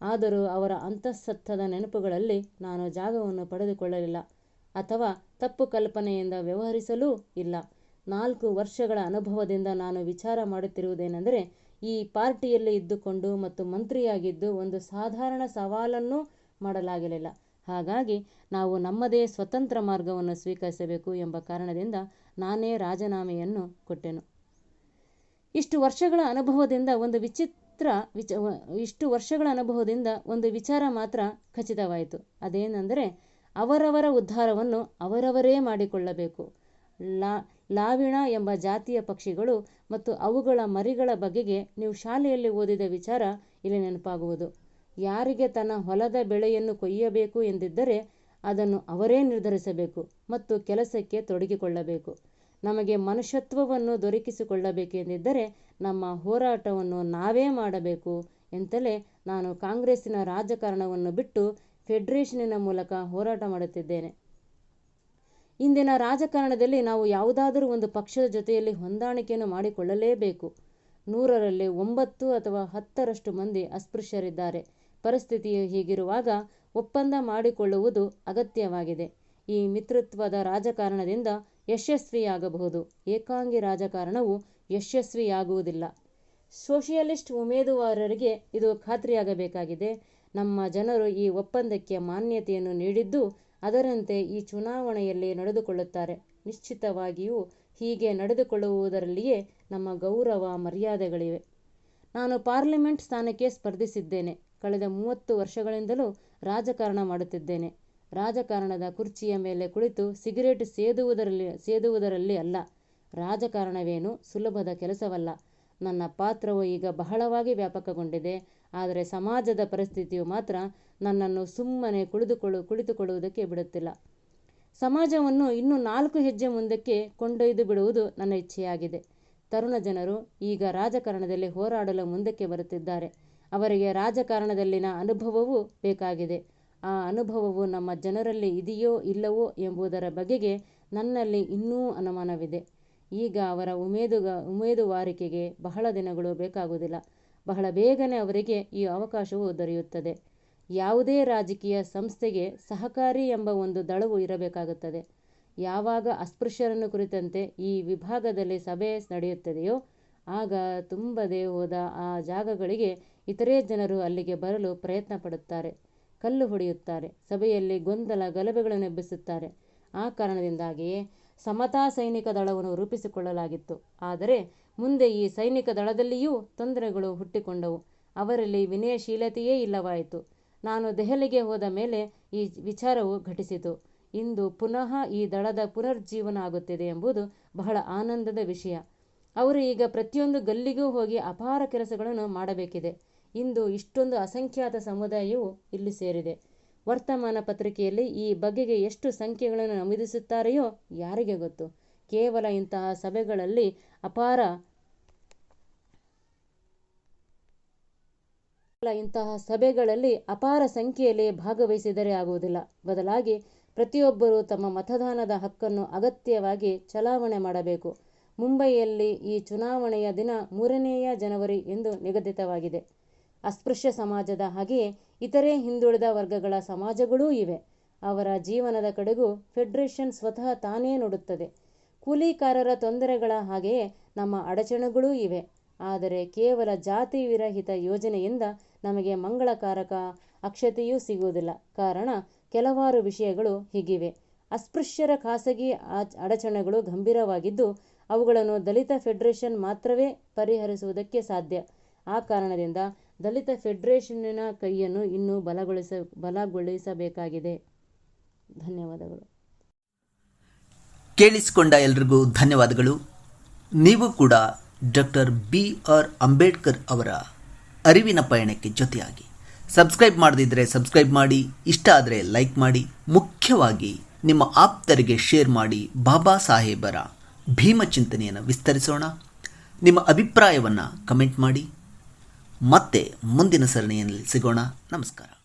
Speaker 3: ಆದರೂ ಅವರ ಅಂತಃಸತ್ವದ ನೆನಪುಗಳಲ್ಲಿ ನಾನು ಜಾಗವನ್ನು ಪಡೆದುಕೊಳ್ಳಲಿಲ್ಲ ಅಥವಾ ತಪ್ಪು ಕಲ್ಪನೆಯಿಂದ ವ್ಯವಹರಿಸಲೂ ಇಲ್ಲ. ನಾಲ್ಕು ವರ್ಷಗಳ ಅನುಭವದಿಂದ ನಾನು ವಿಚಾರ ಮಾಡುತ್ತಿರುವುದೇನೆಂದರೆ ಈ ಪಾರ್ಟಿಯಲ್ಲಿ ಇದ್ದುಕೊಂಡು ಮತ್ತು ಮಂತ್ರಿಯಾಗಿದ್ದು ಒಂದು ಸಾಧಾರಣ ಸವಾಲನ್ನೂ ಮಾಡಲಾಗಲಿಲ್ಲ. ಹಾಗಾಗಿ ನಾವು ನಮ್ಮದೇ ಸ್ವತಂತ್ರ ಮಾರ್ಗವನ್ನು ಸ್ವೀಕರಿಸಬೇಕು ಎಂಬ ಕಾರಣದಿಂದ ನಾನೇ ರಾಜೀನಾಮೆಯನ್ನು ಕೊಟ್ಟೆನು. ಇಷ್ಟು ವರ್ಷಗಳ ಅನುಭವದಿಂದ ಒಂದು ವಿಚಿತ್ರ ವಿಚ, ಇಷ್ಟು ವರ್ಷಗಳ ಅನುಭವದಿಂದ ಒಂದು ವಿಚಾರ ಮಾತ್ರ ಖಚಿತವಾಯಿತು. ಅದೇನೆಂದರೆ ಅವರವರ ಉದ್ಧಾರವನ್ನು ಅವರವರೇ ಮಾಡಿಕೊಳ್ಳಬೇಕು. ಲಾ, ಲಾವಿಣ ಎಂಬ ಜಾತಿಯ ಪಕ್ಷಿಗಳು ಮತ್ತು ಅವುಗಳ ಮರಿಗಳ ಬಗೆಗೆ ನೀವು ಶಾಲೆಯಲ್ಲಿ ಓದಿದ ವಿಚಾರ ಇಲ್ಲಿ ನೆನಪಾಗುವುದು. ಯಾರಿಗೆ ತನ್ನ ಹೊಲದ ಬೆಳೆಯನ್ನು ಕೊಯ್ಯಬೇಕು ಎಂದಿದ್ದರೆ ಅದನ್ನು ಅವರೇ ನಿರ್ಧರಿಸಬೇಕು ಮತ್ತು ಕೆಲಸಕ್ಕೆ ತೊಡಗಿಕೊಳ್ಳಬೇಕು. ನಮಗೆ ಮನುಷ್ಯತ್ವವನ್ನು ದೊರಕಿಸಿಕೊಳ್ಳಬೇಕೆಂದಿದ್ದರೆ ನಮ್ಮ ಹೋರಾಟವನ್ನು ನಾವೇ ಮಾಡಬೇಕು ಎಂತಲೇ ನಾನು ಕಾಂಗ್ರೆಸ್ಸಿನ ರಾಜಕಾರಣವನ್ನು ಬಿಟ್ಟು ಫೆಡರೇಷನಿನ ಮೂಲಕ ಹೋರಾಟ ಮಾಡುತ್ತಿದ್ದೇನೆ. ಇಂದಿನ ರಾಜಕಾರಣದಲ್ಲಿ ನಾವು ಯಾವುದಾದರೂ ಒಂದು ಪಕ್ಷದ ಜೊತೆಯಲ್ಲಿ ಹೊಂದಾಣಿಕೆಯನ್ನು ಮಾಡಿಕೊಳ್ಳಲೇಬೇಕು. ನೂರರಲ್ಲಿ ಒಂಬತ್ತು ಅಥವಾ ಹತ್ತರಷ್ಟು ಮಂದಿ ಅಸ್ಪೃಶ್ಯರಿದ್ದಾರೆ. ಪರಿಸ್ಥಿತಿಯು ಹೀಗಿರುವಾಗ ಒಪ್ಪಂದ ಮಾಡಿಕೊಳ್ಳುವುದು ಅಗತ್ಯವಾಗಿದೆ. ಈ ಮಿತ್ರತ್ವದ ರಾಜಕಾರಣದಿಂದ ಯಶಸ್ವಿಯಾಗಬಹುದು. ಏಕಾಂಗಿ ರಾಜಕಾರಣವು ಯಶಸ್ವಿಯಾಗುವುದಿಲ್ಲ. ಸೋಷಿಯಲಿಸ್ಟ್ ಉಮೇದುವಾರರಿಗೆ ಇದು ಖಾತ್ರಿಯಾಗಬೇಕಾಗಿದೆ. ನಮ್ಮ ಜನರು ಈ ಒಪ್ಪಂದಕ್ಕೆ ಮಾನ್ಯತೆಯನ್ನು ನೀಡಿದ್ದು ಅದರಂತೆ ಈ ಚುನಾವಣೆಯಲ್ಲಿ ನಡೆದುಕೊಳ್ಳುತ್ತಾರೆ. ನಿಶ್ಚಿತವಾಗಿಯೂ ಹೀಗೆ ನಡೆದುಕೊಳ್ಳುವುದರಲ್ಲಿಯೇ ನಮ್ಮ ಗೌರವ ಮರ್ಯಾದೆಗಳಿವೆ. ನಾನು ಪಾರ್ಲಿಮೆಂಟ್ ಸ್ಥಾನಕ್ಕೆ ಸ್ಪರ್ಧಿಸಿದ್ದೇನೆ. ಕಳೆದ ಮೂವತ್ತು ವರ್ಷಗಳಿಂದಲೂ ರಾಜಕಾರಣ ಮಾಡುತ್ತಿದ್ದೇನೆ. ರಾಜಕಾರಣದ ಕುರ್ಚಿಯ ಮೇಲೆ ಕುಳಿತು ಸಿಗರೇಟ್ ಸೇದುವುದರಲ್ಲಿ ಸೇದುವುದರಲ್ಲಿ ಅಲ್ಲ. ರಾಜಕಾರಣವೇನು ಸುಲಭದ ಕೆಲಸವಲ್ಲ. ನನ್ನ ಪಾತ್ರವು ಈಗ ಬಹಳವಾಗಿ ವ್ಯಾಪಕಗೊಂಡಿದೆ. ಆದರೆ ಸಮಾಜದ ಪರಿಸ್ಥಿತಿಯು ಮಾತ್ರ ನನ್ನನ್ನು ಸುಮ್ಮನೆ ಕುಳಿತುಕೊಳ್ಳು, ಕುಳಿತುಕೊಳ್ಳುವುದಕ್ಕೆ ಬಿಡುತ್ತಿಲ್ಲ. ಸಮಾಜವನ್ನು ಇನ್ನೂ ನಾಲ್ಕು ಹೆಜ್ಜೆ ಮುಂದಕ್ಕೆ ಕೊಂಡೊಯ್ದು ಬಿಡುವುದು ನನ್ನ ಇಚ್ಛೆಯಾಗಿದೆ. ತರುಣ ಜನರು ಈಗ ರಾಜಕಾರಣದಲ್ಲಿ ಹೋರಾಡಲು ಮುಂದಕ್ಕೆ ಬರುತ್ತಿದ್ದಾರೆ. ಅವರಿಗೆ ರಾಜಕಾರಣದಲ್ಲಿನ ಅನುಭವವೂ ಬೇಕಾಗಿದೆ. ಆ ಅನುಭವವು ನಮ್ಮ ಜನರಲ್ಲಿ ಇದೆಯೋ ಇಲ್ಲವೋ ಎಂಬುದರ ಬಗೆಗೆ ನನ್ನಲ್ಲಿ ಇನ್ನೂ ಅನುಮಾನವಿದೆ. ಈಗ ಅವರ ಉಮೇದುಗ, ಉಮೇದುವಾರಿಕೆಗೆ ಬಹಳ ದಿನಗಳು ಬೇಕಾಗುವುದಿಲ್ಲ. ಬಹಳ ಬೇಗನೆ ಅವರಿಗೆ ಈ ಅವಕಾಶವು ದೊರೆಯುತ್ತದೆ. ಯಾವುದೇ ರಾಜಕೀಯ ಸಂಸ್ಥೆಗೆ ಸಹಕಾರಿ ಎಂಬ ಒಂದು ದಳವು ಇರಬೇಕಾಗುತ್ತದೆ. ಯಾವಾಗ ಅಸ್ಪೃಶ್ಯರನ್ನು ಕುರಿತಂತೆ ಈ ವಿಭಾಗದಲ್ಲಿ ಸಭೆ ನಡೆಯುತ್ತದೆಯೋ, ಆಗ ತುಂಬದೇ ಹೋದ ಆ ಜಾಗಗಳಿಗೆ ಇತರೆ ಜನರು ಅಲ್ಲಿಗೆ ಬರಲು ಪ್ರಯತ್ನ ಪಡುತ್ತಾರೆ ಕಲ್ಲು ಹೊಡೆಯುತ್ತಾರೆ. ಸಭೆಯಲ್ಲಿ ಗೊಂದಲ ಗಲಭೆಗಳನ್ನು ಎಬ್ಬಿಸುತ್ತಾರೆ. ಆ ಕಾರಣದಿಂದಾಗಿಯೇ ಸಮತಾ ಸೈನಿಕ ದಳವನ್ನು ರೂಪಿಸಿಕೊಳ್ಳಲಾಗಿತ್ತು. ಆದರೆ ಮುಂದೆ ಈ ಸೈನಿಕ ದಳದಲ್ಲಿಯೂ ತೊಂದರೆಗಳು ಹುಟ್ಟಿಕೊಂಡವು. ಅವರಲ್ಲಿ ವಿನಯಶೀಲತೆಯೇ ಇಲ್ಲವಾಯಿತು. ನಾನು ದೆಹಲಿಗೆ ಹೋದ ಮೇಲೆ ಈ ವಿಚಾರವು ಘಟಿಸಿತು. ಇಂದು ಪುನಃ ಈ ದಳದ ಪುನರ್ಜೀವನ ಆಗುತ್ತಿದೆ ಎಂಬುದು ಬಹಳ ಆನಂದದ ವಿಷಯ. ಅವರು ಈಗ ಪ್ರತಿಯೊಂದು ಗಲ್ಲಿಗೂ ಹೋಗಿ ಅಪಾರ ಕೆಲಸಗಳನ್ನು ಮಾಡಬೇಕಿದೆ. ಇಂದು ಇಷ್ಟೊಂದು ಅಸಂಖ್ಯಾತ ಸಮುದಾಯವು ಇಲ್ಲಿ ಸೇರಿದೆ. ವರ್ತಮಾನ ಪತ್ರಿಕೆಯಲ್ಲಿ ಈ ಬಗೆಗೆ ಎಷ್ಟು ಸಂಖ್ಯೆಗಳನ್ನು ನಮೂದಿಸುತ್ತಾರೆಯೋ ಯಾರಿಗೆ ಗೊತ್ತು. ಕೇವಲ ಇಂತಹ ಸಭೆಗಳಲ್ಲಿ ಅಪಾರ ಇಂತಹ ಸಭೆಗಳಲ್ಲಿ ಅಪಾರ ಸಂಖ್ಯೆಯಲ್ಲಿ ಭಾಗವಹಿಸಿದರೆ ಆಗುವುದಿಲ್ಲ. ಬದಲಾಗಿ ಪ್ರತಿಯೊಬ್ಬರೂ ತಮ್ಮ ಮತದಾನದ ಹಕ್ಕನ್ನು ಅಗತ್ಯವಾಗಿ ಚಲಾವಣೆ ಮಾಡಬೇಕು. ಮುಂಬೈಯಲ್ಲಿ ಈ ಚುನಾವಣೆಯ ದಿನ ಮೂರನೆಯ ಜನವರಿ ಎಂದು ನಿಗದಿತವಾಗಿದೆ. ಅಸ್ಪೃಶ್ಯ ಸಮಾಜದ ಹಾಗೆಯೇ ಇತರೆ ಹಿಂದುಳಿದ ವರ್ಗಗಳ ಸಮಾಜಗಳೂ ಇವೆ. ಅವರ ಜೀವನದ ಕಡೆಗೂ ಫೆಡರೇಷನ್ ಸ್ವತಃ ತಾನೇ ನೋಡುತ್ತದೆ. ಕೂಲಿಕಾರರ ತೊಂದರೆಗಳ ಹಾಗೆಯೇ ನಮ್ಮ ಅಡಚಣೆಗಳೂ ಇವೆ. ಆದರೆ ಕೇವಲ ಜಾತಿ ವಿರಹಿತ ಯೋಜನೆಯಿಂದ ನಮಗೆ ಮಂಗಳಕಾರಕ ಅಕ್ಷತೆಯೂ ಸಿಗುವುದಿಲ್ಲ. ಕಾರಣ, ಕೆಲವಾರು ವಿಷಯಗಳು ಹೀಗಿವೆ. ಅಸ್ಪೃಶ್ಯರ ಖಾಸಗಿ ಅಡಚಣೆಗಳು ಗಂಭೀರವಾಗಿದ್ದು, ಅವುಗಳನ್ನು ದಲಿತ ಫೆಡರೇಷನ್ ಮಾತ್ರವೇ ಪರಿಹರಿಸುವುದಕ್ಕೆ ಸಾಧ್ಯ. ಆ ಕಾರಣದಿಂದ ದಲಿತ ಫೆಡರೇಷನ್ನಿನ ಕೈಯನ್ನು ಇನ್ನೂ ಬಲಗೊಳಿಸ, ಬಲಗೊಳಿಸಬೇಕಾಗಿದೆ. ಧನ್ಯವಾದಗಳು.
Speaker 2: ಕೇಳಿಸಿಕೊಂಡ ಎಲ್ರಿಗೂ ಧನ್ಯವಾದಗಳು. ನೀವು ಕೂಡ ಡಾಕ್ಟರ್ ಬಿ ಆರ್ ಅಂಬೇಡ್ಕರ್ ಅವರ ಅರಿವಿನ ಪಯಣಕ್ಕೆ ಜೊತೆಯಾಗಿ. ಸಬ್ಸ್ಕ್ರೈಬ್ ಮಾಡದಿದ್ದರೆ ಸಬ್ಸ್ಕ್ರೈಬ್ ಮಾಡಿ, ಇಷ್ಟ ಆದರೆ ಲೈಕ್ ಮಾಡಿ, ಮುಖ್ಯವಾಗಿ ನಿಮ್ಮ ಆಪ್ತರಿಗೆ ಶೇರ್ ಮಾಡಿ ಬಾಬಾ ಸಾಹೇಬರ ಭೀಮ ಚಿಂತನೆಯನ್ನು ವಿಸ್ತರಿಸೋಣ. ನಿಮ್ಮ ಅಭಿಪ್ರಾಯವನ್ನು ಕಮೆಂಟ್ ಮಾಡಿ. ಮತ್ತೆ ಮುಂದಿನ ಸರಣಿಯಲ್ಲಿ ಸಿಗೋಣ. ನಮಸ್ಕಾರ.